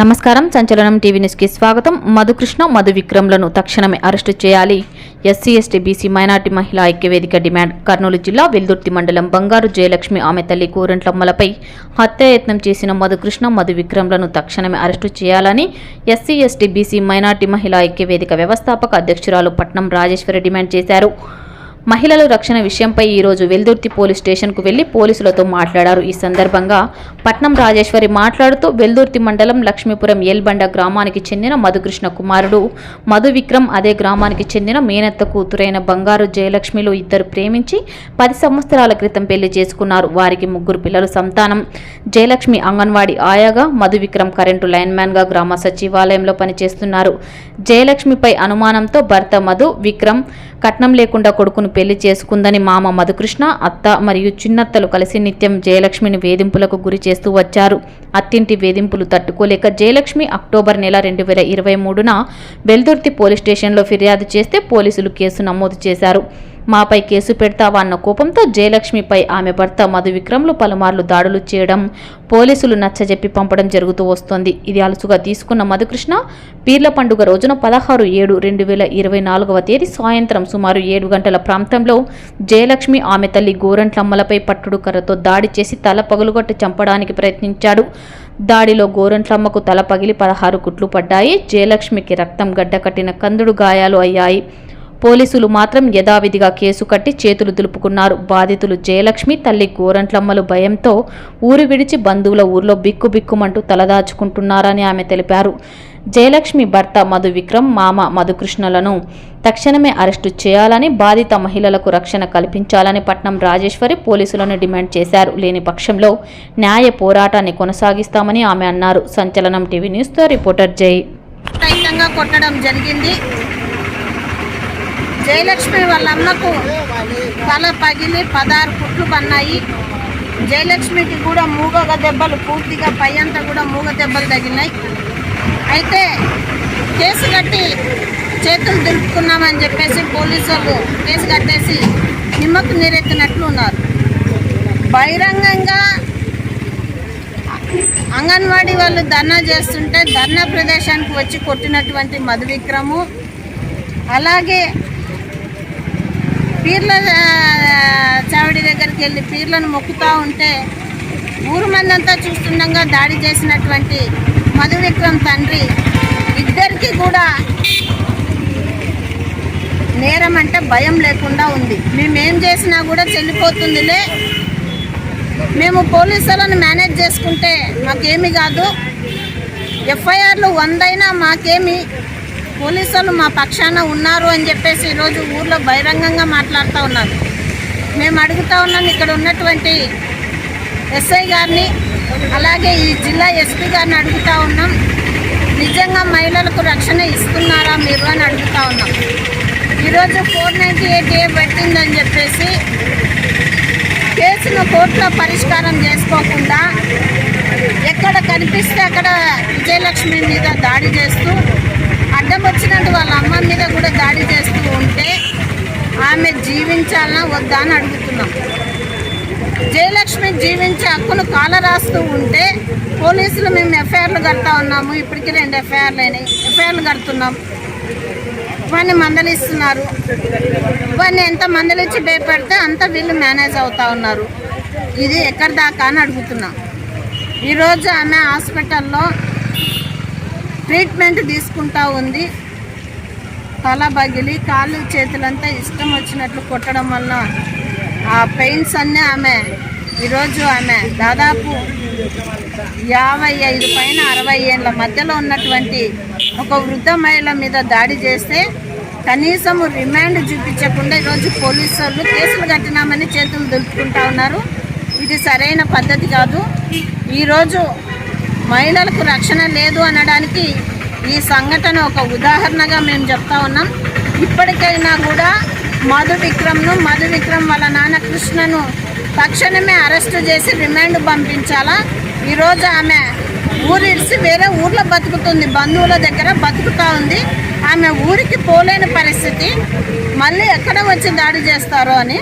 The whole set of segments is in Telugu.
నమస్కారం. సంచలనం టీవీ న్యూస్కి స్వాగతం. మధుకృష్ణ మధు విక్రమ్లను తక్షణమే అరెస్టు చేయాలి. ఎస్సీ ఎస్టీ బీసీ మైనార్టీ మహిళా ఐక్యవేదిక డిమాండ్. కర్నూలు జిల్లా వెల్దుర్తి మండలం బంగారు జయలక్ష్మి ఆమె తల్లి కోరంట్లమ్మలపై హత్యాయత్నం చేసిన మధుకృష్ణ మధు విక్రమ్లను తక్షణమే అరెస్టు చేయాలని ఎస్సీ ఎస్టీ బీసీ మైనార్టీ మహిళా ఐక్యవేదిక వ్యవస్థాపక అధ్యక్షురాలు పట్నం రాజేశ్వరి డిమాండ్ చేశారు. మహిళల రక్షణ విషయంపై ఈరోజు వెల్దుర్తి పోలీస్ స్టేషన్కు వెళ్ళి పోలీసులతో మాట్లాడారు. ఈ సందర్భంగా పట్నం రాజేశ్వరి మాట్లాడుతూ వెల్దుర్తి మండలం లక్ష్మీపురం ఎల్బండ గ్రామానికి చెందిన మధుకృష్ణ కుమారుడు మధు విక్రమ్ అదే గ్రామానికి చెందిన మేనత్త కూతురైన బంగారు జయలక్ష్మిలు ఇద్దరు ప్రేమించి పది సంవత్సరాల క్రితం పెళ్ళి చేసుకున్నారు. వారికి ముగ్గురు పిల్లలు సంతానం. జయలక్ష్మి అంగన్వాడీ ఆయాగా మధు విక్రమ్ కరెంటు లైన్మ్యాన్గా గ్రామ సచివాలయంలో పనిచేస్తున్నారు. జయలక్ష్మిపై అనుమానంతో భర్త మధు విక్రమ్ కట్నం లేకుండా కొడుకును పెళ్ళి చేసుకుందని మామ మధుకృష్ణ అత్త మరియు చిన్నత్తలు కలిసి నిత్యం జయలక్ష్మిని వేధింపులకు గురి చేస్తూ వచ్చారు. అత్తింటి వేధింపులు తట్టుకోలేక జయలక్ష్మి అక్టోబర్ నెల రెండు వేల ఇరవై మూడున వెల్దుర్తి పోలీస్ స్టేషన్లో ఫిర్యాదు చేస్తే పోలీసులు కేసు నమోదు చేశారు. మాపై కేసు పెడతావా అన్న కోపంతో జయలక్ష్మిపై ఆమె భర్త మధు విక్రమ్లు పలుమార్లు దాడులు చేయడం పోలీసులు నచ్చజెప్పి పంపడం జరుగుతూ వస్తోంది. ఇది అలుసుగా తీసుకున్న మధుకృష్ణ పీర్ల పండుగ రోజున పదహారు ఏడు రెండు వేల ఇరవై నాలుగవ తేదీ సాయంత్రం సుమారు ఏడు గంటల ప్రాంతంలో జయలక్ష్మి ఆమె తల్లి గోరంట్లమ్మలపై పట్టుడు కర్రతో దాడి చేసి తల పగులుగొట్టి చంపడానికి ప్రయత్నించాడు. దాడిలో గోరంట్లమ్మకు తల పగిలి పదహారు కుట్లు పడ్డాయి. జయలక్ష్మికి రక్తం గడ్డకట్టిన కందుడు గాయాలు అయ్యాయి. పోలీసులు మాత్రం యథావిధిగా కేసు కట్టి చేతులు దులుపుకున్నారు. బాధితులు జయలక్ష్మి తల్లి గోరంట్లమ్మలు భయంతో ఊరు విడిచి బంధువుల ఊర్లో బిక్కుబిక్కుమంటూ తలదాచుకుంటున్నారని ఆమె తెలిపారు. జయలక్ష్మి భర్త మధు విక్రమ్ మామ మధుకృష్ణలను తక్షణమే అరెస్టు చేయాలని బాధిత మహిళలకు రక్షణ కల్పించాలని పట్నం రాజేశ్వరి పోలీసులను డిమాండ్ చేశారు. లేని పక్షంలో న్యాయ పోరాటాన్ని కొనసాగిస్తామని ఆమె అన్నారు. సంచలనం టీవీ న్యూస్తో రిపోర్టర్ జై. కొట్టడం జరిగింది. జయలక్ష్మి వాళ్ళ అమ్మకు తల పగిలి పదహారు కుట్లు పన్నాయి. జయలక్ష్మికి కూడా మూగగ దెబ్బలు పూర్తిగా పై అంతా కూడా మూగ దెబ్బలు తగిలినాయి. అయితే కేసు కట్టి చేతులు దులుపుకున్నామని చెప్పేసి పోలీసు వాళ్ళు కేసు కట్టేసి నిమ్మకు నీరెత్తినట్లు ఉన్నారు. బహిరంగంగా అంగన్వాడీ వాళ్ళు ధర్నా చేస్తుంటే ధర్నా ప్రదేశానికి వచ్చి కొట్టినటువంటి మధు విక్రము అలాగే పీర్ల చావిడి దగ్గరికి వెళ్ళి పీర్లను మొక్కుతూ ఉంటే ఊరు మందంతా చూస్తుండగా దాడి చేసినటువంటి మధు విక్రమ్ తండ్రి ఇద్దరికి కూడా నేరం అంటే భయం లేకుండా ఉంది. మేమేం చేసినా కూడా చెల్లిపోతుందిలే. మేము పోలీసులను మేనేజ్ చేసుకుంటే మాకేమి కాదు. ఎఫ్ఐఆర్లు వందైనా మాకేమి పోలీసులు మా పక్షాన ఉన్నారు అని చెప్పేసి ఈరోజు ఊర్లో బహిరంగంగా మాట్లాడుతూ ఉన్నారు. మేము అడుగుతా ఉన్నాం ఇక్కడ ఉన్నటువంటి ఎస్ఐ గారిని అలాగే ఈ జిల్లా ఎస్పీ గారిని అడుగుతా ఉన్నాం. నిజంగా మహిళలకు రక్షణ ఇస్తున్నారా మీరు అని అడుగుతా ఉన్నాం. ఈరోజు ఫోర్ నైంటీ ఎయిట్ ఏ పెట్టిందని చెప్పేసి కేసును కోర్టులో పరిష్కారం చేసుకోకుండా ఎక్కడ కనిపిస్తే అక్కడ విజయలక్ష్మి మీద దాడి చేస్తూ అడ్డం వచ్చినట్టు వాళ్ళ అమ్మ మీద కూడా దాడి చేస్తూ ఉంటే ఆమె జీవించాలన్నా వద్దా అని అడుగుతున్నాం. జయలక్ష్మి జీవించే హక్కును కాల రాస్తూ ఉంటే పోలీసులు మేము ఎఫ్ఐఆర్లు కడతా ఉన్నాము. ఇప్పటికీ రెండు ఎఫ్ఐఆర్లు అయినాయి. ఎఫ్ఐఆర్లు కడుతున్నాం. వాడిని మందలిస్తున్నారు. వాడిని ఎంత మందలిచ్చి భయపడితే అంత వీళ్ళు మేనేజ్ అవుతా ఉన్నారు. ఇది ఎక్కడి దాకా అని అడుగుతున్నాం. ఈరోజు ఆమె హాస్పిటల్లో ట్రీట్మెంట్ తీసుకుంటా ఉంది. తల బగిలి కాళ్ళు చేతులంతా ఇష్టం వచ్చినట్లు కొట్టడం వలన ఆ పెయిన్స్ అన్నీ ఆమె ఈరోజు ఆమె దాదాపు యాభై ఐదు పైన అరవై ఏళ్ళ మధ్యలో ఉన్నటువంటి ఒక వృద్ధ మహిళ మీద దాడి చేస్తే కనీసం రిమాండ్ చూపించకుండా ఈరోజు పోలీసు వాళ్ళు కేసులు కట్టినామని చేతులు దులుపుకుంటా ఉన్నారు. ఇది సరైన పద్ధతి కాదు. ఈరోజు మహిళలకు రక్షణ లేదు అనడానికి ఈ సంఘటన ఒక ఉదాహరణగా మేము చెప్తా ఉన్నాం. ఇప్పటికైనా కూడా మధు విక్రమ్ను మధు విక్రమ్ వాళ్ళ నాన్న కృష్ణను తక్షణమే అరెస్ట్ చేసి రిమాండ్ పంపించాలా? ఈరోజు ఆమె ఊరిడిసి వేరే ఊర్లో బతుకుతుంది బంధువుల దగ్గర బతుకుతూ ఉంది. ఆమె ఊరికి పోలేని పరిస్థితి మళ్ళీ ఎక్కడ వచ్చి దాడి చేస్తారో అని.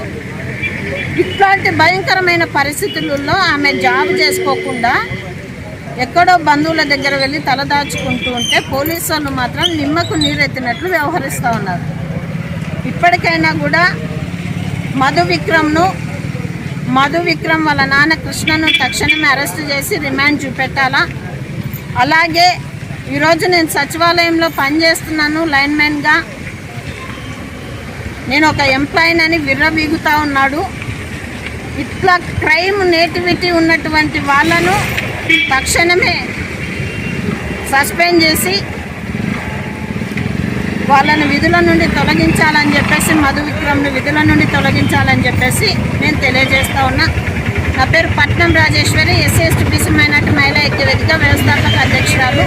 ఇట్లాంటి భయంకరమైన పరిస్థితులలో ఆమె జాబ్ చేసుకోకుండా ఎక్కడో బంధువుల దగ్గర వెళ్ళి తలదాచుకుంటూ ఉంటే పోలీసు వాళ్ళు మాత్రం నిమ్మకు నీరెత్తినట్లు వ్యవహరిస్తూ ఉన్నారు. ఇప్పటికైనా కూడా మధు విక్రమ్ను మధు విక్రమ్ వాళ్ళ నాన్న కృష్ణను తక్షణమే అరెస్ట్ చేసి రిమాండ్ చూపెట్టాలా? అలాగే ఈరోజు నేను సచివాలయంలో పనిచేస్తున్నాను లైన్మెన్గా. నేను ఒక ఎంప్లాయీనని విర్రబీగుతూ ఉన్నాడు. ఇట్లా క్రైమ్ నేటివిటీ ఉన్నటువంటి వాళ్ళను తక్షణమే సస్పెండ్ చేసి వాళ్ళని విధుల నుండి తొలగించాలని చెప్పేసి మధు విక్రమ్ను విధుల నుండి తొలగించాలని చెప్పేసి నేను తెలియజేస్తా ఉన్నా. నా పేరు Patnam Rajeshwari SC ST BC minority మహిళా ఐక్య వ్యవస్థాపక అధ్యక్షురాలు.